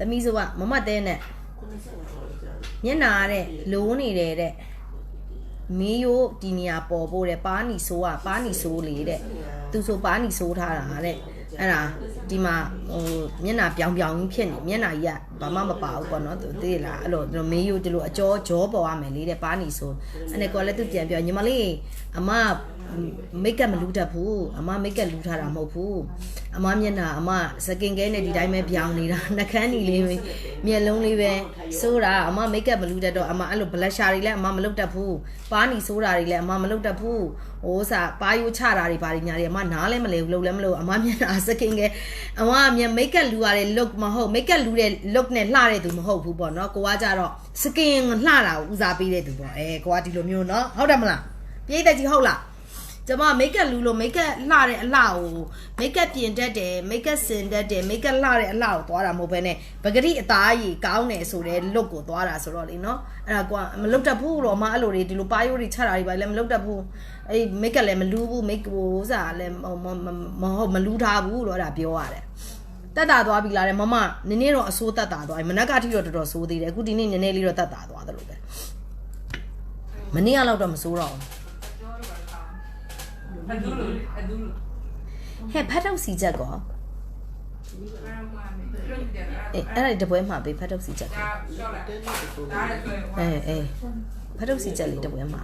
သမီးဆိုကမမတဲနဲ့မျက်နာတဲ့လိုးနေတယ်တဲ့မီးရိုးဒီနေရာပေါ်ဖို့တဲ့ပါနီဆိုးကပါနီဆိုးလေတဲ့သူဆိုပါနီဆိုးထားတာတဲ့အဲ့ဒါ ဒီမှာဟိုမျက်နာပြောင်ပြောင်ကြီးဖြစ်နေမျက်နာကြီးကဘာမှမပါဘူးပေါ့နော်သူသိလားအဲ့လိုဒီမေးရိုးဒီလိုအကျော်ကြောပေါ်ရမယ်လေတဲ့ပါနီဆိုးအဲ့နဲ့ကောလည်းသူပြန်ပြောညီမလေးအမမိတ်ကပ်မလူတတ်ဘူးအမမိတ်ကပ်လူထားတာမဟုတ်ဘူးအမမျက်နှာအမစကင်ကဲနဲ့ဒီတိုင်းပဲပြောင်းနေတာနှကန်းကြီးလေးပဲမျက်လုံးလေးပဲစိုးတာအမမိတ်ကပ်မလူတတ်တော့အမအဲ့လိုဘလက်ရှာတွေလည်းအမမလုပ်တတ်ဘူးပါနီစိုးတာတွေလည်းအမမလုပ်တတ်ဘူးဟိုစားပါယိုချတာတွေပါညာတွေအမနားလည်းမလဲဘူးလုပ်လည်းမလုပ်အမမျက်နှာစကင်ကဲအမမျက်မိတ်ကပ်လူရတဲ့ look မဟုတ်မိတ်ကပ်လူတဲ့ look နဲ့လှတဲ့သူမဟုတ်ဘူးပေါ့နော်ကိုကကြတော့စကင်လှတာကိုဦးစားပေးတဲ့သူပေါ့အဲကိုကဒီလိုမျိုးနော်ဟုတ်တယ်မလားပြေးတဲ့ကြီးဟုတ်လား ကျမမိတ်ကပ်လူလို့မိတ်ကပ်လှတဲ့အလှကိုမိတ်ကပ်ပြင်တတ်တယ်မိတ်ကပ်စင်တတ်တယ်မိတ်ကပ်လှတဲ့အလှကိုသွားတာမဟုတ်ဘဲနဲ့ပဂရိအသားကြီးကောင်းတယ်ဆိုတဲ့ look ကိုသွားတာဆိုတော့လေနော်အဲ့ဒါကွာမလုတ်တတ်ဘူးတော့မအဲ့လိုတွေဒီလိုပါယိုတွေချတာတွေပါလည်းမလုတ်တတ်ဘူးအဲ့မိတ်ကပ်လည်းမလူးဘူးမိတ်ကိုစားလည်းမဟုတ်မလူးထားဘူးတော့အဲ့ဒါပြောရတယ်တက်တာသွားပြီလားတဲ့မမနည်းနည်းတော့အဆိုးတက်တာသွားပြီမနက်ကထိတော့တော်တော်ဆိုးသေးတယ်အခုဒီနေ့နည်းနည်းလေးတော့တက်တာသွားတယ်လို့ပဲမနေ့ကတော့တော့မဆိုးတော့ဘူး Adulu, adulu. ဟဲ့ဖတ်တော့စီချက်ကောအေးအဲ့ဒါတပွဲမှာပေးဖတ်ထုတ်စီချက်အေးအေးဖတ်ထုတ်စီချက်လေးတပွဲမှာ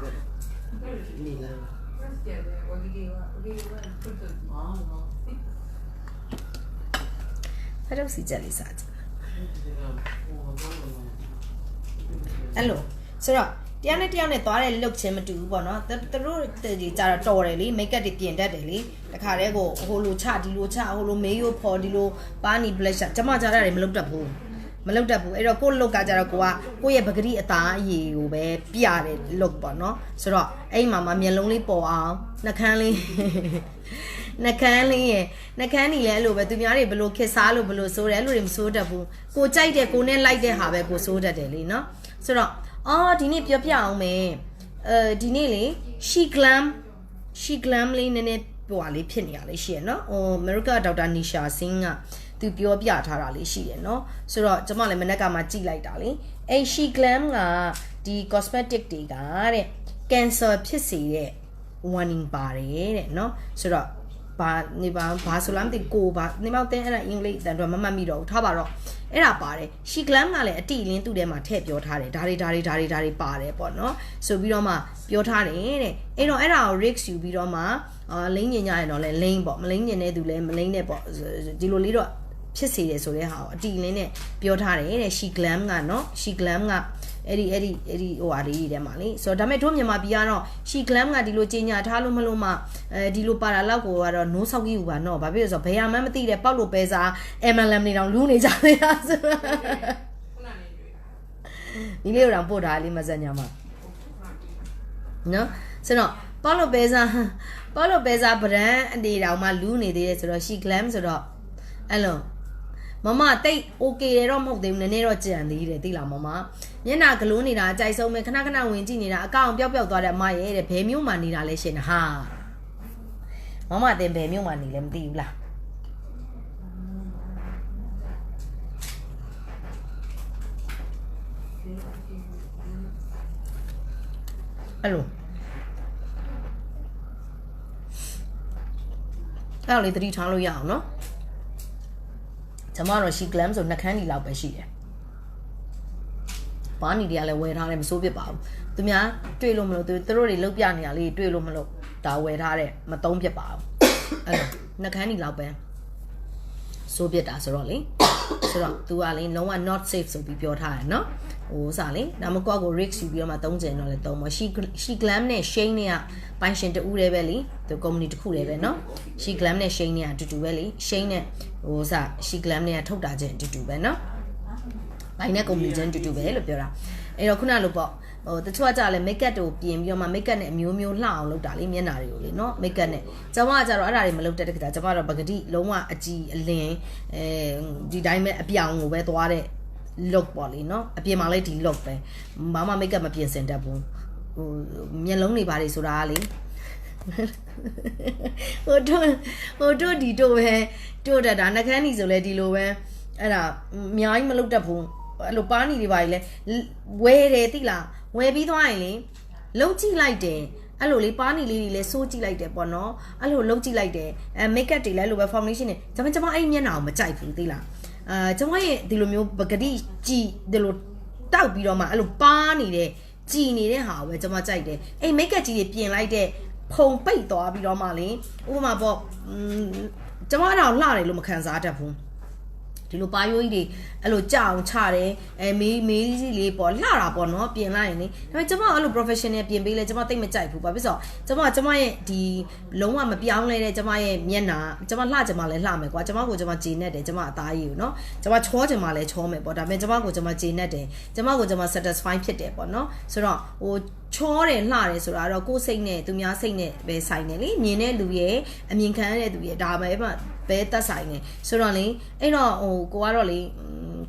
ဖတ်ထုတ်စီချက်လေးစားချက်အဲ့လိုဆိုတော့ တရားနဲ့တရားနဲ့သွားတဲ့ look ချင်းမတူဘူးပေါ့နော်သူတို့တွေကြတော့တော်တယ်လေ make up တွေပြင်တတ်တယ်လေတခါတည်းကိုဟိုလိုချဒီလိုချဟိုလိုမေးရိုးဖော်ဒီလိုပါနီ blush ကျမကြားရတယ်မလုပ်တတ်ဘူးမလုပ်တတ်ဘူးအဲ့တော့ကို look ကကြတော့ကိုကကိုရဲ့ပဂရိအသားအရည်ကိုပဲပြတယ် look ပေါ့နော်ဆိုတော့အဲ့မှာမှမျက်လုံးလေးပေါ်အောင်နှကန်းလေးနှကန်းလေးရယ်နှကန်းนี่လဲအဲ့လိုပဲသူများတွေဘလို့ခစ်စားလို့ဘလို့စိုးတယ်အဲ့လိုတွေမစိုးတတ်ဘူးကိုကြိုက်တယ်ကိုနဲ့လိုက်တဲ့ဟာပဲကိုစိုးတတ်တယ်လीနော်ဆိုတော့ အော်ဒီနေ့ပြောပြအောင်မယ်အဲဒီနေ့လေ she glam she glam လေးနည်းနည်းဟိုဟာလေးဖြစ်နေရလေးရှိရယ်နော်ဟို America ဒေါက်တာနီရှာစင်းကသူပြောပြထားတာလေးရှိတယ်နော်ဆိုတော့ကျမလည်းမနေ့ကမှကြည့်လိုက်တာလေအဲ she glam ကဒီ cosmetic တွေကတဲ့ cancer ဖြစ်စေတဲ့ warning ပါတယ်တဲ့နော်ဆိုတော့ဘာနေပါဘာဆိုလားမသိကိုဘာနေမောက်တင်းအဲ့ဒါအင်္ဂလိပ်တန်တော့မမှတ်မိတော့ဘူးထားပါတော့ အဲ့ဒါပါတယ်ရှီဂလမ်ကလည်းအတိအလင်းသူ့ထဲမှာထည့်ပြောထားတယ်ဒါတွေဒါတွေဒါတွေဒါတွေပါတယ်ပေါ့နော်ဆိုပြီးတော့မှပြောထားတယ်တဲ့အဲ့တော့အဲ့ဒါကို risk ယူပြီးတော့မှအာလိမ့်ညင်ကြရင်တော့လဲလိမ့်ပေါ့မလိမ့်ညင်တဲ့သူလဲမလိမ့်နဲ့ပေါ့ဒီလိုလေးတော့ ဖြစ်စေတယ်ဆိုတဲ့ဟာကိုအတီလင်းနဲ့ပြောထားတယ်တဲ့ she glam ကနော် she glam ကအဲ့ဒီအဲ့ဒီအဲ့ဒီဟိုဟာလေးတွေထဲမှာလေဆိုတော့ဒါပေမဲ့တို့မြန်မာပြည်ကတော့ she glam ကဒီလိုကြီးညာထားလို့မလို့မှအဲဒီလိုပါတာလောက်ကိုကတော့ no ဆောက်ကြီးဘူးပါနော်ဘာဖြစ်လို့ဆိုတော့ဘယ်ဟာမှမသိတဲ့ပေါက်လို့ပဲစား MLM နေတော့လူးနေကြနေတာဆိုတော့ဒီလေးတော့ပို့ထားလေးမဆက်ညာမှာနော်ဆိုတော့ပေါက်လို့ပဲစားပေါက်လို့ပဲစားဗရန်အနေတောင်မှလူးနေသေးတယ်ဆိုတော့ she glam ဆိုတော့အဲ့လို မမတိတ် okay ရတော့မဟုတ်သေးဘူးနည်းနည်းတော့ကြံသေးတယ်သိလားမမမျက်နှာဂလုံးနေတာအကြိုက်ဆုံးပဲခဏခဏဝင်ကြည့်နေတာအကောင်ပျောက်ပျောက်သွားတဲ့အမရဲ့တဲ့ဘယ်မျိုးမှနေတာလဲရှင်ဟာမမတင်ဘယ်မျိုးမှနေလဲမသိဘူးလားအဲ့လိုအဲ့လိုလေသတိထားလို့ရအောင်နော် ကျွန်မတော့ she glam ဆိုနှကန်းဒီလောက်ပဲရှိတယ်ဘာနီတွေကလည်းဝယ်ထားတယ်မစိုးဖြစ်ပါဘူးသူများတွေ့လို့မလို့သူတို့တွေလုတ်ပြနေတာလေးတွေ့လို့မလို့ဒါဝယ်ထားတယ်မသုံးဖြစ်ပါဘူးအဲ့လိုနှကန်းဒီလောက်ပဲစိုးဖြစ်တာဆိုတော့လေဆိုတော့ तू ကလေလုံးဝ not safe ဆိုပြီးပြောထားတယ်နော် ဟိုစားလေဒါမှကောက်ကို risk ယူပြီးတော့မှသုံးကျင်တော့လေသုံးမ she she glam နဲ့ shane နဲ့ကပိုင်ရှင်တူတည်းပဲလေသူ company တစ်ခုတည်းပဲเนาะ she glam နဲ့ shane နဲ့အတူတူပဲလေ shane နဲ့ဟိုစား she glam နဲ့ထုတ်တာချင်းအတူတူပဲเนาะဘိုင်နဲ့ company ချင်းအတူတူပဲလို့ပြောတာအဲ့တော့ခုနလိုပေါ့ဟိုတချို့ကကြလဲ make up တို့ပြင်ပြီးတော့မှ make up နဲ့အမျိုးမျိုးလှအောင်လုပ်တာလေမျက်နှာတွေကိုလေเนาะ make up နဲ့ကျွန်မကကြတော့အဲ့ဒါတွေမလုပ်တတ်တဲ့ခါကျကျွန်မတော့ပဂတိလုံးဝအကြည်အလင်းအဲဒီတိုင်းပဲအပြောင်ကိုပဲသွားတဲ့ look ပေါ့လေနော်အပြင်မှာလည်းဒီ look ပဲဘာမှ makeup မပြင်ဆင်တတ်ဘူးဟိုမျက်လုံးတွေဘာတွေဆိုတာကလေဟိုတို့ဟိုတို့ဒီတို့ပဲတို့တတ်တာနှကန်းညီဆိုလဲဒီလိုပဲအဲ့ဒါအများကြီးမလုပ်တတ်ဘူးအဲ့လိုပါနီတွေပါလေဝဲတယ်တိလားဝဲပြီးသွားရင်လေလုံကြည့်လိုက်တယ်အဲ့လိုလေပါနီလေးတွေလည်းစိုးကြည့်လိုက်တယ်ပေါ့နော်အဲ့လိုလုံကြည့်လိုက်တယ်အဲမိတ်ကပ်တွေလည်းလိုပဲ foundation တွေဒါပေမဲ့ကျွန်မအဲ့မျက်နှာကိုမကြိုက်ဘူးသိလား အာကျွန်မရဲ့ဒီလိုမျိုးပကတိကြည်ဒီလိုတောက်ပြီးတော့မှအဲ့လိုပါနေတဲ့ကြည်နေတဲ့ဟာကိုပဲကျွန်မကြိုက်တယ်အဲ့ make up ကြီးတွေပြင်လိုက်တဲ့ဖုံပိတ်သွားပြီးတော့မှလေဥပမာပေါ့อืมကျွန်မအဲ့ဒါကိုလှတယ်လို့မခံစားတတ်ဘူး ဒီလိုပါယိုးကြီးတွေအဲ့လိုကြအောင်ချတယ်အဲမေးမေးကြီးလေးပေါ့လှတာပေါ့နော်ပြင်လိုက်ရင်လေဒါပေမဲ့ကျွန်မအဲ့လို professional ပြင်ပေးလဲကျွန်မတိတ်မကြိုက်ဘူးပါပြီးဆိုကျွန်မကျွန်မရဲ့ဒီလုံးဝမပြောင်းလဲတဲ့ကျွန်မရဲ့မျက်နှာကျွန်မလှကျွန်မလည်းလှမယ်ကွာကျွန်မကိုကျွန်မဂျေနဲ့တယ်ကျွန်မအသားရည်ကိုနော်ကျွန်မချောကျွန်မလည်းချောမယ်ပေါ့ဒါပေမဲ့ကျွန်မကိုကျွန်မဂျေနဲ့တယ်ကျွန်မကိုကျွန်မ satisfy ဖြစ်တယ်ပေါ့နော်ဆိုတော့ဟိုချောတယ်လှတယ်ဆိုတာတော့ကိုယ်စိတ်နဲ့သူများစိတ်နဲ့ပဲဆိုင်တယ်လေမြင်တဲ့လူရဲ့အမြင်ခံရတဲ့သူရဲ့ဒါပဲမှပဲတက်ဆိုင်နေဆိုတော့လေအဲ့တော့ဟိုကိုကတော့လေ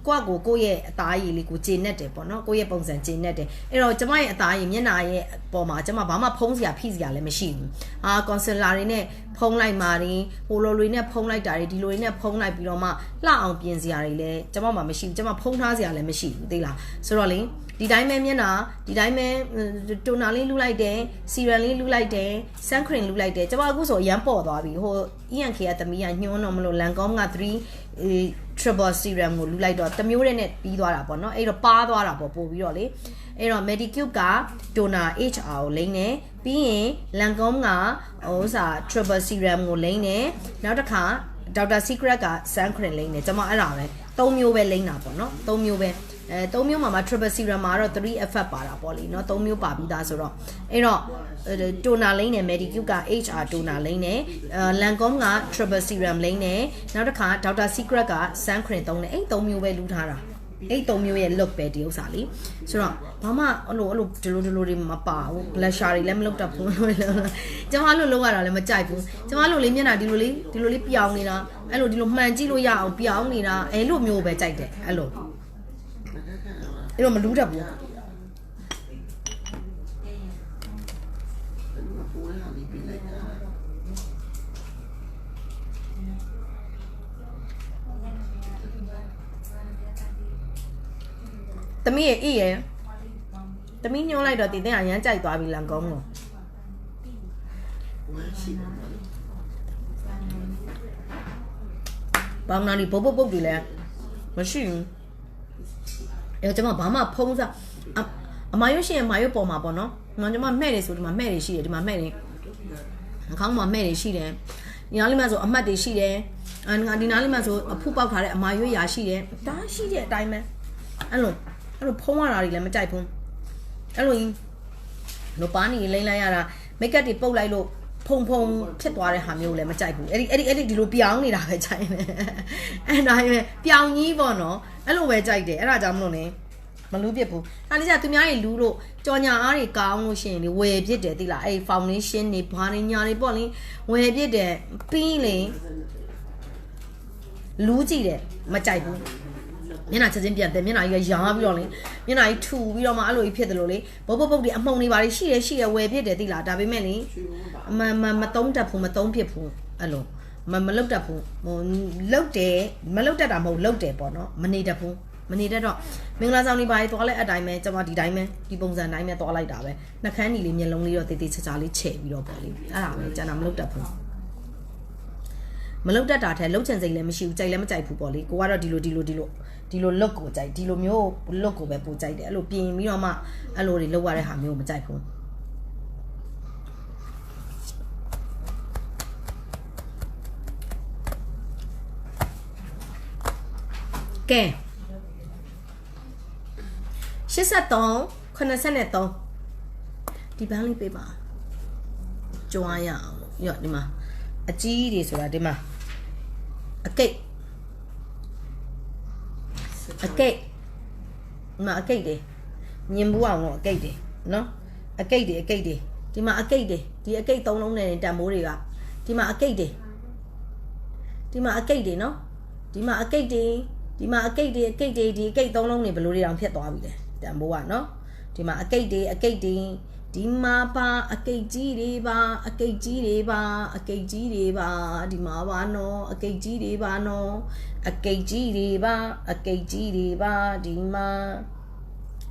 ကိုကကိုကိုရဲ့အသားရည်လေးကိုဂျေနဲ့တယ်ပေါ့နော်ကိုရဲ့ပုံစံဂျေနဲ့တယ်အဲ့တော့ကျမရဲ့အသားရည်မျက်နှာရဲ့ပေါ်မှာကျမဘာမှဖုံးစရာဖိစရာလည်းမရှိဘူးအာကွန်ဆယ်လာတွေနဲ့ဖုံးလိုက်မာတွေဟိုလိုတွေနဲ့ဖုံးလိုက်တာတွေဒီလိုတွေနဲ့ဖုံးလိုက်ပြီးတော့မှလှအောင်ပြင်စရာတွေလည်းကျမမှမရှိဘူးကျမဖုံးထားစရာလည်းမရှိဘူးသိလားဆိုတော့လေဒီတိုင်းပဲမျက်နှာဒီတိုင်းပဲတိုနာလေးလူလိုက်တယ်စီရန်လေးလူလိုက်တယ်ဆန်ခရင်လူလိုက်တယ်ကျွန်မအခုဆိုအရန်ပေါ်သွားပြီဟို ENK ကသမီးကညှိုးတော့မလို့လန်ကောင်းက3 triple serum ကိုလူလိုက်တော့တမျိုးတည်းနဲ့ပြီးသွားတာပေါ့နော်အဲ့တော့ပါသွားတာပေါ့ပို့ပြီးတော့လေအဲ့တော့ Medicube က donor HR ကိုလိမ့်နေပြီးရင် Lancome ကဟိုစာ triple serum ကိုလိမ့်နေနောက်တစ်ခါ Dr. Secret က sun cream လိမ့်နေကျွန်မအဲ့ဒါပဲသုံးမျိုးပဲလိမ့်တာပေါ့နော်သုံးမျိုးပဲအဲသုံးမျိုးမှာမှာ triple serum မှာတော့3 effect ပါတာပေါ့လေနော်သုံးမျိုးပါပြီးသားဆိုတော့အဲ့တော့ toner လိမ့်နေ Medicube က HR toner လိမ့်နေအဲ Lancome က triple serum လိမ့်နေနောက်တစ်ခါ Dr. Secret က sun cream သုံးနေအဲ့၃မျိုးပဲလူထားတာအဲ့၃မျိုးရဲ့ look ပဲဒီဥစ္စာလေးဆိုတော့ဘာမှအဲ့လိုအဲ့လိုဒီလိုဒီလိုတွေမပါဘူး blusher တွေလည်းမလုပ်တတ်ဘူးကျွန်မအဲ့လိုလုပ်ရတာလည်းမကြိုက်ဘူးကျွန်မအဲ့လိုလေးမျက်နှာဒီလိုလေးဒီလိုလေးပြောင်းနေတာအဲ့လိုဒီလိုမှန်ကြည့်လို့ရအောင်ပြောင်းနေတာအဲ့လိုမျိုးပဲကြိုက်တယ်အဲ့လိုအဲ့လိုမလူးတတ်ဘူး တမီးရဲ့အေးရဲ့တမီးညှိုးလိုက်တော့တည်တဲ့အရန်ကြိုက်သွားပြီလန်ကုန်းကိုဘောင်းနာလီပုတ်ပုတ်ပုတ်တွေလည်းမရှိဘူးအဲကျွန်မဘာမှဖုံးစားအအမရွှေရှင်အမရွှေပေါ်မှာပေါ့နော်ငါကျွန်မမဲ့တယ်ဆိုဒီမှာမဲ့တွေရှိတယ်ဒီမှာမဲ့တွေအခေါင်းမှာမဲ့တွေရှိတယ်ဒီနားလေးမှာဆိုအမှတ်တွေရှိတယ်အငါဒီနားလေးမှာဆိုအဖုပေါက်ထားတဲ့အမရွှေရာရှိတယ်ဒါရှိတဲ့အတိုင်းပဲအဲ့လို အဲ့လိုဖုံးရတာတွေလည်းမကြိုက်ဘူးအဲ့လိုကြီးလိုပါနေလိမ့်လိုက်ရတာမိတ်ကပ်တွေပုတ်လိုက်လို့ဖုံဖုံဖြစ်သွားတဲ့ဟာမျိုးလည်းမကြိုက်ဘူးအဲ့ဒီအဲ့ဒီအဲ့ဒီဒီလိုပြောင်းနေတာပဲကြိုက်တယ်အဲ့ဒါပဲပြောင်းကြီးပေါ့နော်အဲ့လိုပဲကြိုက်တယ်အဲ့ဒါကြောင့်မလို့ねမလူးပြစ်ဘူးအဲ့ဒီကျသူများတွေလူးတို့ကြော်ညာအားတွေကောင်းလို့ရှိရင်လေဝယ်ပြစ်တယ်သိလားအဲ့ foundation တွေဘာတွေညာတွေပေါ့လေဝယ်ပြစ်တယ်ပြီးလေလူးကြည့်တယ်မကြိုက်ဘူး မျက်နှာချက်ချင်းပြန်တယ်မျက်နှာကြီးကရာပြီးတော့လေမျက်နှာကြီးထူပြီးတော့မှအဲ့လိုကြီးဖြစ်တယ်လို့လေဘုတ်ဘုတ်ဘုတ်ဒီအမှုံတွေပါလေရှိတယ်ရှိတယ်ဝယ်ပြစ်တယ်သိလားဒါပေမဲ့လေမမမတုံးတတ်ဘူးမတုံးဖြစ်ဘူးအဲ့လိုမမလုတ်တတ်ဘူးဟိုလုတ်တယ်မလုတ်တတ်တာမဟုတ်လုတ်တယ်ပေါ့နော်မနေတတ်ဘူးမနေတတ်တော့မင်္ဂလာဆောင်နေပါလေသွားလဲအတိုင်းပဲကျွန်မဒီတိုင်းပဲဒီပုံစံတိုင်းပဲသွားလိုက်တာပဲနှခမ်းညီလေးမျက်လုံးလေးတော့တေးသေးချာချာလေးချဲ့ပြီးတော့ပေါ့လေအဲ့ဒါပဲကျန်တာမလုတ်တတ်ဘူးမလုတ်တတ်တာထဲလုတ်ချင်စိတ်လည်းမရှိဘူးကြိုက်လည်းမကြိုက်ဘူးပေါ့လေကိုကတော့ဒီလိုဒီလိုဒီလို ဒီလို look ကိုကြိုက်ဒီလိုမျိုး look ကိုပဲပိုကြိုက်တယ်အဲ့လိုပြင်ပြီးတော့မှအဲ့လိုတွေလောက်ရတဲ့ဟာမျိုးကိုမကြိုက်ဘူးကဲ83 83ဒီဘန်းလေးပေးပါကြွားရအောင်ရော့ဒီမှာအကြီးတွေဆိုတာဒီမှာအကိတ် အကိတ်ဒီမှာအကိတ်တွေမြင်ဘူးအောင်တော့အကိတ်တွေနော်အကိတ်တွေအကိတ်တွေဒီမှာအကိတ်တွေဒီအကိတ်သုံးလုံးနဲ့တန်မိုးတွေကဒီမှာအကိတ်တွေဒီမှာအကိတ်တွေနော်ဒီမှာအကိတ်တွေဒီမှာအကိတ်တွေအကိတ်တွေဒီအကိတ်သုံးလုံးတွေဘယ်လိုတွေတောင်ဖြစ်သွားပြီလဲတန်မိုးကနော်ဒီမှာအကိတ်တွေအကိတ်တွေ ဒီမှာပါအကိတ်ကြီးတွေပါအကိတ်ကြီးတွေပါအကိတ်ကြီးတွေပါဒီမှာပါနော်အကိတ်ကြီးတွေပါနော်အကိတ်ကြီးတွေပါအကိတ်ကြီးတွေပါဒီမှာ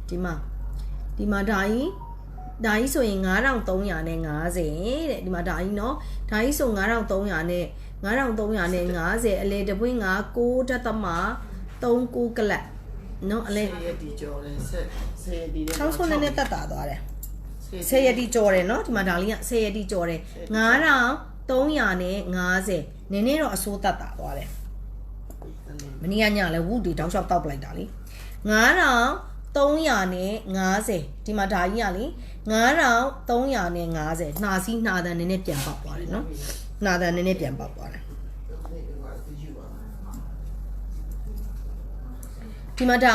ဒီမှာဒီမှာဒါကြီးဒါကြီးဆိုရင်9350နဲ့50တဲ့ဒီမှာဒါကြီးနော်ဒါကြီးဆို9300နဲ့9350နဲ့50အလေတပွင့်က6တက်သမ39ကလပ်နော်အလေဆယ်ရက်ဒီကြော်တယ်ဆက်ဆယ်ရက်ဒီချောင်းဆုံးနဲ့နဲ့တက်တာသွားတယ် 10ရက်တိကြော်တယ်နော်ဒီမှာဒါလေးက10ရက်တိကြော်တယ်9350နဲ့50နည်းနည်းတော့အစိုးတက်တာသွားတယ်မနေ့ကညလည်းဝုဒီတောက်လျှောက်တောက်ပလိုက်တာလေ9300နဲ့50ဒီမှာဒါကြီးကလေ9300နဲ့50နှာစီးနှာတန်နည်းနည်းပြန်ပေါက်သွားတယ်နော်နှာတန်နည်းနည်းပြန်ပေါက်သွားတယ်ဒီမှာဒါ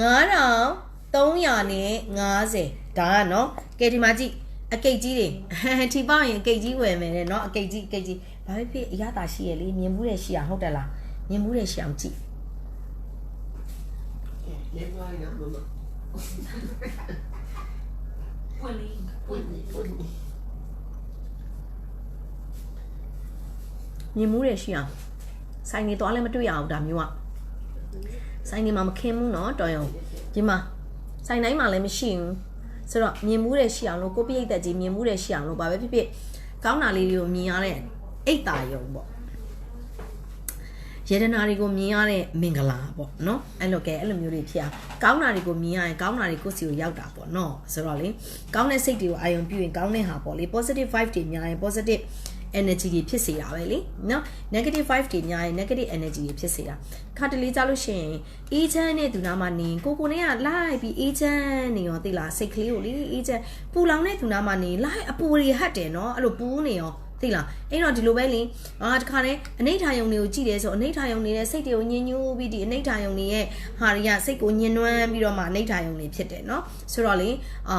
9300နဲ့50ဒါကနော် ကဲဒီမှာကြည့်အကိတ်ကြီးတွေထီပေါက်ရင်အကိတ်ကြီးဝယ်မယ်တဲ့နော်အကိတ်ကြီးအကိတ်ကြီးဘာဖြစ်ဖြစ်အရသာရှိရလေမြင်မှုတဲ့ရှိရဟုတ်တယ်လားမြင်မှုတဲ့ရှိအောင်ကြည့် ရေပါရနော်မမ ပွင့်လေး ပွင့်ပွင့် မြင်မှုတဲ့ရှိအောင်ဆိုင်နေသွားလည်းမတွေ့ရအောင်ဒါမျိုးอ่ะဆိုင်နေမှာမခင်းဘူးเนาะတော်ရုံဒီမှာဆိုင်တိုင်းမှာလည်းမရှိဘူး ဆိုတော့မြင်မှုတဲ့ရှိအောင်လို့ကိုပြိတ်သက်ကြီးမြင်မှုတဲ့ရှိအောင်လို့ဘာပဲဖြစ်ဖြစ်ကောင်းတာလေးတွေကိုမြင်ရတဲ့အိတ်တာယုံပေါ့ယေဒနာတွေကိုမြင်ရတဲ့မင်္ဂလာပေါ့နော်အဲ့လိုကဲအဲ့လိုမျိုးတွေဖြစ်အောင်ကောင်းတာတွေကိုမြင်ရရင်ကောင်းတာတွေကိုယ့်စီကိုရောက်တာပေါ့နော်ဆိုတော့လေကောင်းတဲ့စိတ်တွေကိုအာရုံပြုရင်ကောင်းတဲ့ဟာပေါ့လေ positive vibe တွေများရင် positive energy တွေဖြစ်စေတာပဲလေနော် negative vibe တွေများရင် negative energy တွေဖြစ်စေတာခါတလေကြလို့ရှိရင်အေးချမ်းတဲ့သူနာမနေကိုကိုနဲ့ကလိုက်ပြီးအေးချမ်းနေရောသိလားစိတ်ကလေးကိုလေအေးချမ်းပူလောင်တဲ့သူနာမနေလိုက်အပူတွေဟတ်တယ်နော်အဲ့လိုပူနေရော သိလားအဲ့တော့ဒီလိုပဲလေအာတခါနဲ့အနိဋ္ဌာယုံတွေကိုကြည့်တယ်ဆိုအနိဋ္ဌာယုံနေတဲ့စိတ်တွေကိုညှဉ်းညူးပြီးဒီအနိဋ္ဌာယုံတွေရဲ့ဟာတွေကစိတ်ကိုညှဉ်းနှွမ်းပြီးတော့မှအနိဋ္ဌာယုံတွေဖြစ်တယ်နော်ဆိုတော့လေအာ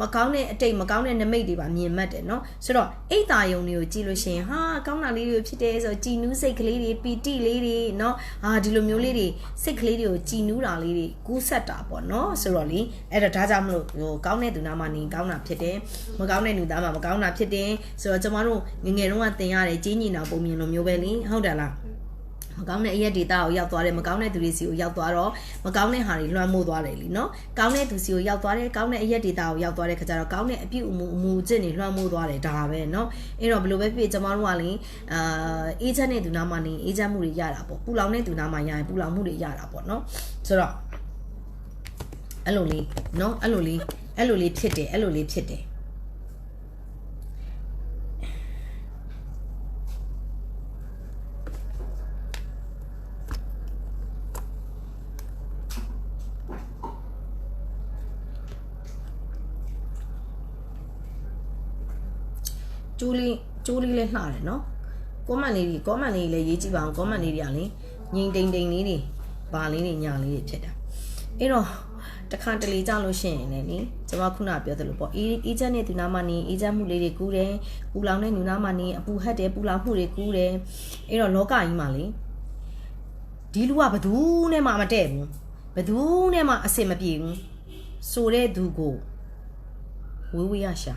မကောင်းတဲ့အတိတ်မကောင်းတဲ့နမိတ်တွေပါမြင်မှတ်တယ်နော်ဆိုတော့အိတ်တာယုံတွေကိုကြည့်လို့ရှိရင်ဟာကောင်းတာလေးတွေဖြစ်တယ်ဆိုတော့ကြည်နူးစိတ်ကလေးတွေပီတိလေးတွေနော်အာဒီလိုမျိုးလေးတွေစိတ်ကလေးတွေကိုကြည်နူးတာလေးတွေကူးဆက်တာပေါ့နော်ဆိုတော့လေအဲ့တော့ဒါကြောင့်မလို့ဟိုကောင်းတဲ့သူနာမှနေကောင်းတာဖြစ်တယ်မကောင်းတဲ့လူသားမှမကောင်းတာဖြစ်တယ်ဆိုတော့ကျမတို့ငငယ်တုန်းကသင်ရတယ်ကြီးညီနာပုံမြင်လိုမျိုးပဲလေဟုတ်တယ်လားမကောင်းတဲ့အရက်ဒေတာကိုရောက်သွားတယ်မကောင်းတဲ့သူတွေစီကိုရောက်သွားတော့မကောင်းတဲ့ဟာတွေလွှမ်းမိုးသွားတယ်လीเนาะကောင်းတဲ့သူစီကိုရောက်သွားတယ်ကောင်းတဲ့အရက်ဒေတာကိုရောက်သွားတဲ့ခါကျတော့ကောင်းတဲ့အပြုအမူအမူကျင့်တွေလွှမ်းမိုးသွားတယ်ဒါပဲเนาะအဲ့တော့ဘယ်လိုပဲဖြစ်ကျမတို့ကလေအာအေးချမ်းတဲ့သူနာမှနေအေးချမ်းမှုတွေရတာပေါ့ပူလောင်တဲ့သူနာမှရရင်ပူလောင်မှုတွေရတာပေါ့เนาะဆိုတော့အဲ့လိုလေးเนาะအဲ့လိုလေးအဲ့လိုလေးဖြစ်တယ်အဲ့လိုလေးဖြစ်တယ် ကျိုးလေးကျိုးလေးလည်းလှတယ်နော်ကွန်မန့်လေးတွေကွန်မန့်လေးတွေလည်းရေးကြည့်ပါအောင်ကွန်မန့်လေးတွေကလေငိမ့်တိမ်တိမ်လေးတွေဘာလေးတွေညာလေးတွေဖြစ်တာအဲ့တော့တခါတလေကြလို့ရှိရင်လည်းနိကျွန်မခုနပြောသလိုပေါ့အေးအေးချက်နဲ့သူနာမနေအေးချက်မှုလေးတွေကူးတယ်ပူလောင်တဲ့နူနာမနေအပူဟတ်တယ်ပူလောင်မှုတွေကူးတယ်အဲ့တော့လောကကြီးမှာလေဒီလူကဘသူနဲ့မှမတည့်ဘူးဘသူနဲ့မှအဆင်မပြေဘူးဆိုတဲ့သူကိုဝေးဝေးရရှာ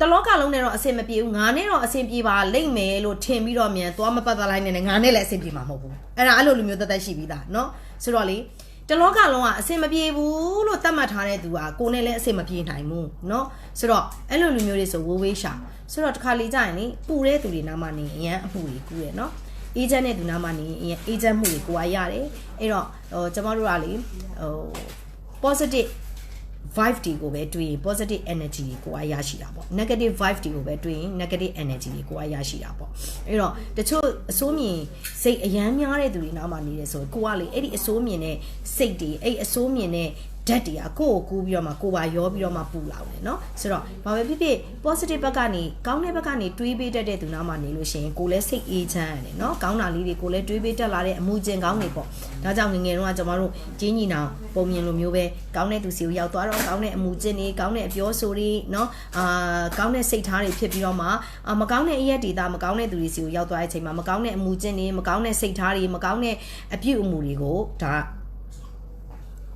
တလောကလုံးနဲ့တော့အဆင်မပြေဘူးငါနဲ့တော့အဆင်ပြေပါလိမ့်မယ်လို့ထင်ပြီးတော့မြန်သွားမပတ်သက်လိုက်နေနဲ့ငါနဲ့လည်းအဆင်ပြေမှာမဟုတ်ဘူးအဲ့ဒါအဲ့လိုလူမျိုးသက်သက်ရှိပြီးသားเนาะဆိုတော့လေတလောကလုံးကအဆင်မပြေဘူးလို့သတ်မှတ်ထားတဲ့သူကကိုနဲ့လည်းအဆင်မပြေနိုင်ဘူးเนาะဆိုတော့အဲ့လိုလူမျိုးတွေဆိုဝေးဝေးရှာဆိုတော့တစ်ခါလေကြာရင်လေပူတဲ့သူတွေနားမနေအရန်အမှုတွေကူးရယ်เนาะအေဂျင့်တဲ့သူနားမနေအရန်အေဂျင့်မှုတွေကိုကရတယ်အဲ့တော့ဟိုကျမတို့ကလေဟို positive vibe တွေကိုပဲတွေးရင် positive energy တွေကိုကရရှိတာပေါ့ negative vibe တွေကိုပဲတွေးရင် negative energy တွေကိုကရရှိတာပေါ့အဲ့တော့တချို့အစိုးမြင်စိတ်အယမ်းများတဲ့သူတွေနောက်မှာနေတယ်ဆိုရင်ကိုကလေအဲ့ဒီအစိုးမြင်တဲ့စိတ်တွေအဲ့အစိုးမြင်တဲ့ ဓာတ်တွေကကိုယ့်ကိုကူးပြီးတော့မှကိုယ်ပါရောပြီးတော့မှပူလာတယ်နော်ဆိုတော့ဘာပဲဖြစ်ဖြစ် positive ဘက်ကနေကောင်းတဲ့ဘက်ကနေတွေးပေးတတ်တဲ့သူနာမှနေလို့ရှိရင်ကိုယ်လည်းစိတ်အေးချမ်းရတယ်နော်ကောင်းတာလေးတွေကိုလည်းတွေးပေးတတ်လာတဲ့အမှုကျင်ကောင်းတွေပေါ့ဒါကြောင့်ငငယ်တော့ကျွန်တော်တို့ဂျင်းညီနောင်ပုံမြင်လိုမျိုးပဲကောင်းတဲ့သူစီကိုရောက်သွားတော့ကောင်းတဲ့အမှုကျင်တွေကောင်းတဲ့အပြောဆိုတွေနော်အာကောင်းတဲ့စိတ်ထားတွေဖြစ်ပြီးတော့မှမကောင်းတဲ့အရက်ဒေတာမကောင်းတဲ့သူတွေစီကိုရောက်သွားတဲ့အချိန်မှာမကောင်းတဲ့အမှုကျင်တွေမကောင်းတဲ့စိတ်ထားတွေမကောင်းတဲ့အပြုအမူတွေကိုဒါ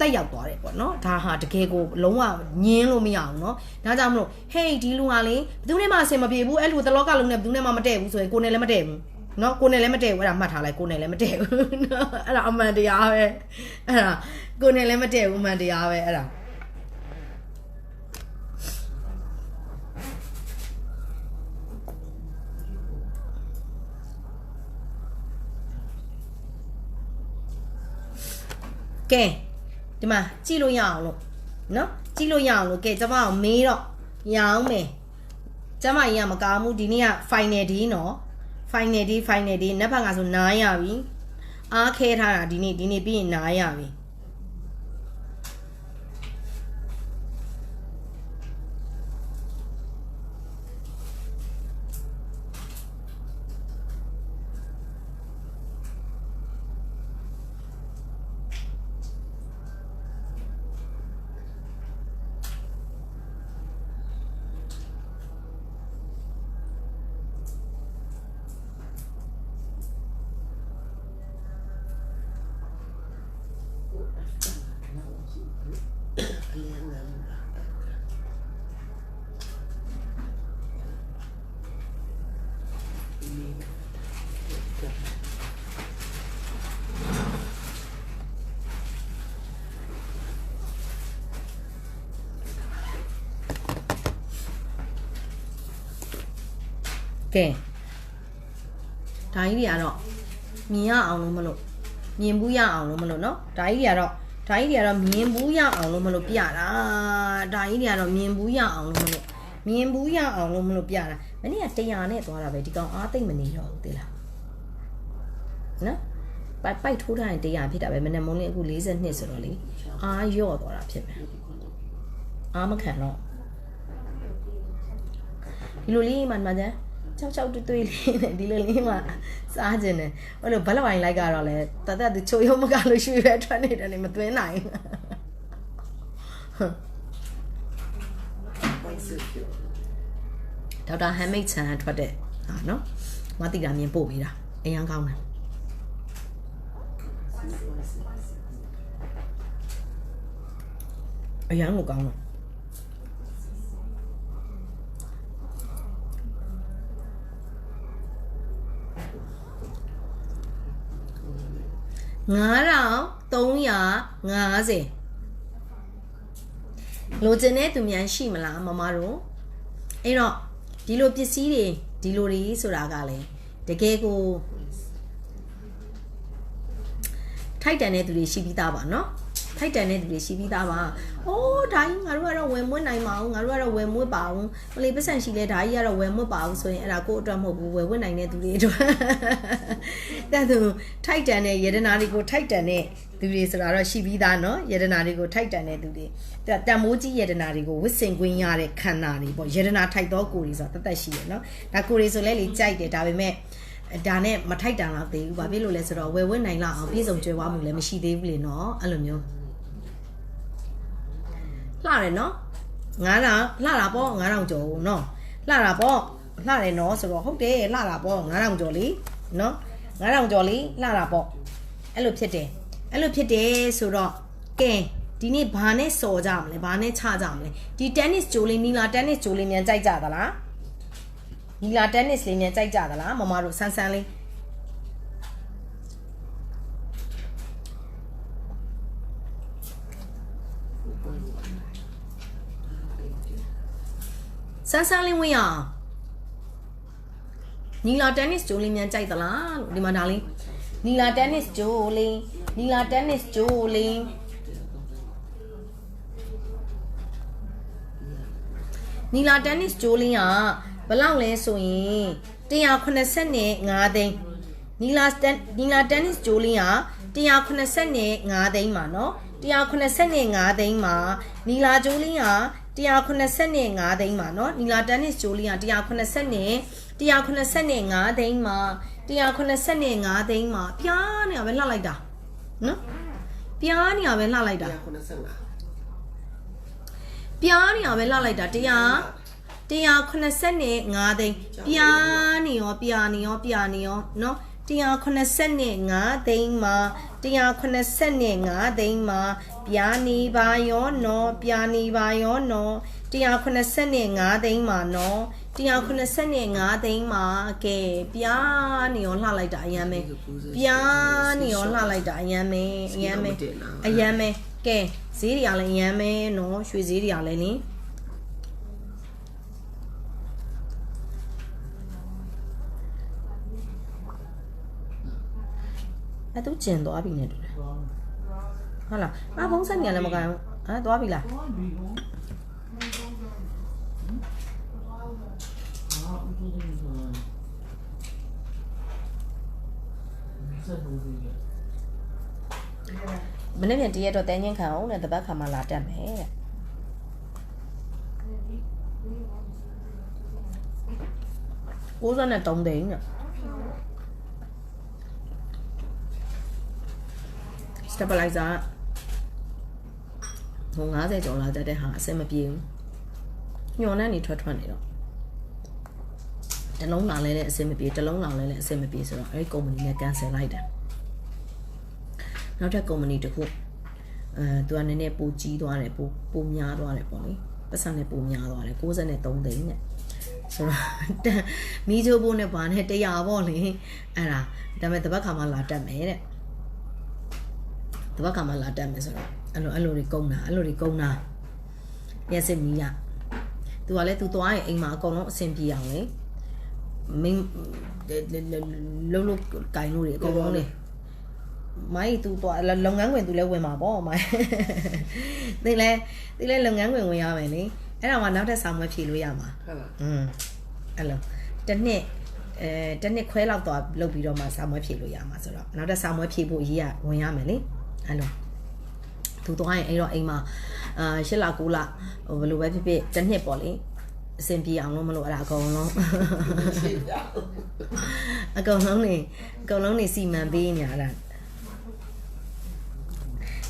တတက်ရောက်သွားတယ်ပေါ့နော်ဒါဟာတကယ်ကိုလုံးဝညင်းလို့မရအောင်နော်ဒါကြောင့်မလို့ဟေးဒီလူကလေဘယ်သူနဲ့မှအဆင်မပြေဘူးအဲ့လူတလောကလုံးနဲ့ဘယ်သူနဲ့မှမတည့်ဘူးဆိုရင်ကိုယ်နဲ့လည်းမတည့်ဘူးနော်ကိုယ်နဲ့လည်းမတည့်ဘူးအဲ့ဒါမှတ်ထားလိုက်ကိုယ်နဲ့လည်းမတည့်ဘူးနော်အဲ့ဒါအမှန်တရားပဲအဲ့ဒါကိုယ်နဲ့လည်းမတည့်ဘူးအမှန်တရားပဲအဲ့ဒါကဲ ဒီမှာကြည့်လို့ရအောင်လို့နော်ကြည့်လို့ရအောင်လို့ကဲကျမအောင်မေးတော့ရအောင်မယ်ကျမကြီးကမကောင်းဘူးဒီနေ့က final day နော် final day final day နောက်ဘက်ကဆိုနားရပြီအားခဲထားတာဒီနေ့ဒီနေ့ပြီးရင်နားရပြီ ကဲဒါကြီးတွေကတော့မြင်ရအောင်လို့မလို့မြင်ဘူးရအောင်လို့မလို့နော်ဒါကြီးတွေကတော့ဒါကြီးတွေကတော့မြင်ဘူးရအောင်လို့မလို့ပြတာဒါကြီးတွေကတော့မြင်ဘူးရအောင်လို့မလို့ မြင်ဘူးရအောင်လို့မလို့ပြတာမနေ့က100နဲ့သွားတာပဲဒီကောင်အားသိမ့်မနေတော့ဘူးသိလားနော်ပိုက်ပိုက်ထိုးထားရင်100ဖြစ်တာပဲမနေ့မုန်းလေးအခု42ဆိုတော့လေအားရော့သွားတာဖြစ်မယ်အားမခံတော့ဒီလိုလေးမှန်မှန်ကြချောက်ချောက်တွေ့တွေ့လေးနဲ့ဒီလိုလေးမှစားခြင်းတယ်ဟိုလိုဘက်လဝိုင်းလိုက်ကတော့လေတသက်သူချိုရုံမကလို့ရွှေပဲထွက်နေတယ်နေမသွင်းနိုင်ဟုတ်စစ်ပြ ဒေါက်တာဟမ်မိတ်ချန်ထွက်တဲ့ဟာနော်မတိတာမြင်ပို့ပေးတာအရန်ကောင်းတယ်အရန်ကိုကောင်းတော့9350လိုချင်တဲ့သူများရှိမလားမမတို့အဲ့တော့ ဒီလိုပစ္စည်းတွေဒီလိုတွေဆိုတာကလည်းတကယ်ကိုထိုက်တန်တဲ့သူတွေရှိပြီးသားပါเนาะ ထိုက်တန်တဲ့သူတွေရှိပြီးသားပါ။အိုးဒါကြီးငါတို့ကတော့ဝယ်မွေးနိုင်ပါဘူးငါတို့ကတော့ဝယ်မွေးပါဘူး။မလေးပတ်စံရှိလဲဒါကြီးကတော့ဝယ်မွေးပါဘူးဆိုရင်အဲ့ဒါကိုယ့်အတွက်မဟုတ်ဘူးဝယ်ဝတ်နိုင်တဲ့သူတွေအတွက်။တဲ့သူထိုက်တန်တဲ့ယတနာတွေကိုထိုက်တန်တဲ့သူတွေဆိုတာတော့ရှိပြီးသားเนาะယတနာတွေကိုထိုက်တန်တဲ့သူတွေတတန်မိုးကြီးယတနာတွေကိုဝစ်စင်ကွင်းရတဲ့ခန္ဓာတွေပေါ့ယတနာထိုက်တော့ကိုယ်တွေဆိုတာတတ်တတ်ရှိရเนาะဒါကိုယ်တွေဆိုလဲလေကြိုက်တယ်ဒါပေမဲ့ဒါနဲ့မထိုက်တန်တော့သေးဘူး။ဘာဖြစ်လို့လဲဆိုတော့ဝယ်ဝတ်နိုင်လောက်အောင်ပြည့်စုံကြွယ်ဝမှုလည်းမရှိသေးဘူးလေနော်။အဲ့လိုမျိုး လှတယ်နော်9000လှတာပေါ့9000ကျော်နော်လှတာပေါ့လှတယ်နော်ဆိုတော့ဟုတ်တယ်လှတာပေါ့9000ကျော်လေနော်9000ကျော်လေလှတာပေါ့အဲ့လိုဖြစ်တယ်အဲ့လိုဖြစ်တယ်ဆိုတော့ကဲဒီနေ့ဘာနဲ့စော်ကြမလဲဘာနဲ့ချကြမလဲဒီ tennis ဂျိုးလေးနီလာ tennis ဂျိုးလေးမြန်ကြိုက်ကြသလားနီလာ tennis လေးမြန်ကြိုက်ကြသလားမမတို့ဆန်းဆန်းလေး ဆန်းဆန်းလင်းဝင်းရနီလာတက်နစ်ဂျိုးလေးမြန်ကြိုက်သလားလို့ဒီမှာဒါလေးနီလာတက်နစ်ဂျိုးလေးနီလာတက်နစ်ဂျိုးလေးနီလာတက်နစ်ဂျိုးလေးကဘလောက်လဲဆိုရင်185သိန်းနီလာတက်နီလာတက်နစ်ဂျိုးလေးက185သိန်းပါနော်185သိန်းမှာနီလာဂျိုးလေးက 185သိန်းမှာเนาะနီလာ tennis ဂျိုးလေးက180 185သိန်းမှာ185သိန်းမှာပြားနေရပဲလှလိုက်တာနော်ပြားနေရပဲလှလိုက်တာ 185 ပြားနေရပဲလှလိုက်တာ100 185သိန်းပြားနေရောပြားနေရောပြားနေရောနော် 185သိန်းမှာ185သိန်းမှာပြာနေပါရောနော်ပြာနေပါရောနော်185သိန်းမှာနော်185သိန်းမှာကဲပြာနေရောလှလိုက်တာအရန်ပဲပြာနေရောလှလိုက်တာအရန်ပဲအရန်ပဲအရန်ပဲကဲဈေးတွေကလည်းအရန်ပဲနော်ရွှေဈေးတွေကလည်းလင်း အဲ့သူကျင်သွားပြီနဲ့တူတယ်ဟုတ်လားငါဖုံးဆက်နေရလည်းမကန်ဘူးဟာသွားပြီလားမနေ့ပြန်တရက်တော့တန်းချင်းခံအောင်တဲ့တပတ်ခါမှလာတက်မယ်တဲ့63သိန်းတဲ့ စတပလိုက်ဇာဟို90ကျော်လာတက်တဲ့ဟာအဆင်မပြေဘူးညှော်နဲ့နေထွက်ထွက်နေတော့တစ်လုံးလာလဲလည်းအဆင်မပြေတစ်လုံးလာလဲလည်းအဆင်မပြေဆိုတော့အဲ့ဒီကုမ္ပဏီနဲ့ cancel လိုက်တယ်နောက်ထပ် company တစ်ခုအဲသူကနည်းနည်းပိုကြီးသွားတယ်ပိုပိုများသွားတယ်ပေါ့လေပတ်စံနဲ့ပိုများသွားတယ်63သိန်းနဲ့ဆိုတော့တန်မီးချိုးဖို့နဲ့ဘာနဲ့100ပေါ့လေအဲ့ဒါဒါပေမဲ့တပတ်ခါမှလာတက်မယ်တဲ့ တပတ်ခါမှလာတက်မယ်ဆိုတော့အဲ့လိုအဲ့လိုတွေကုန်တာအဲ့လိုတွေကုန်တာရက်စစ်မီးရသူကလည်းသူသွားရင်အိမ်မှာအကုန်လုံးအဆင်ပြေအောင်လေမင်းလုံးလုံးကင်လို့တွေအကုန်လုံးလေ မိုင်း तू တော့လုပ်ငန်းခွင် तू လည်းဝင်မှာပေါ့မိုင်းသိလဲသိလဲလုပ်ငန်းခွင်ဝင်ရမယ်လေအဲ့တော့မှနောက်ထပ်စာမွေးဖြေလို့ရမှာ ဟုတ်လား อืมအဲ့လိုတစ်နှစ်အဲတစ်နှစ်ခွဲလောက်တော့လုပ်ပြီးတော့မှစာမွေးဖြေလို့ရမှာဆိုတော့နောက်ထပ်စာမွေးဖြေဖို့အရေးကဝင်ရမယ်လေ အဲ့လိုသူတော့ရင်အဲ့တော့အိမ်မှာအာ၈လ9လဟိုဘယ်လိုပဲဖြစ်ဖြစ်တစ်နှစ်ပေါ့လေအဆင်ပြေအောင်လို့မလို့အဲ့ဒါအကုန်လုံးရှိတာအကုန်လုံးနေအကုန်လုံးနေစီမံပေးနေရတာ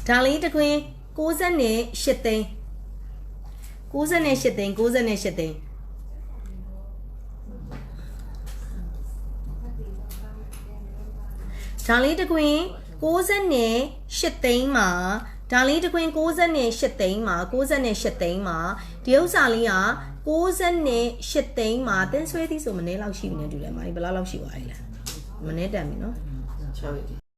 ဒါလေးတကွင်း60နဲ့8သိန်း60နဲ့8သိန်း60နဲ့8သိန်းဒါလေးတကွင်း 60နဲ့8သိန်းမှာဒါလေးတကွင်း60နဲ့8သိန်းမှာ60နဲ့8သိန်းမှာဒီဥစ္စာလေးက60နဲ့8သိန်းမှာတင်းဆွဲသီးဆိုမနေ့လောက်ရှိပြီနဲ့တူတယ်မာဒီဘယ်လောက်လောက်ရှိသွားပြီလဲမနေ့တက်ပြီနော်ချောင်းရည်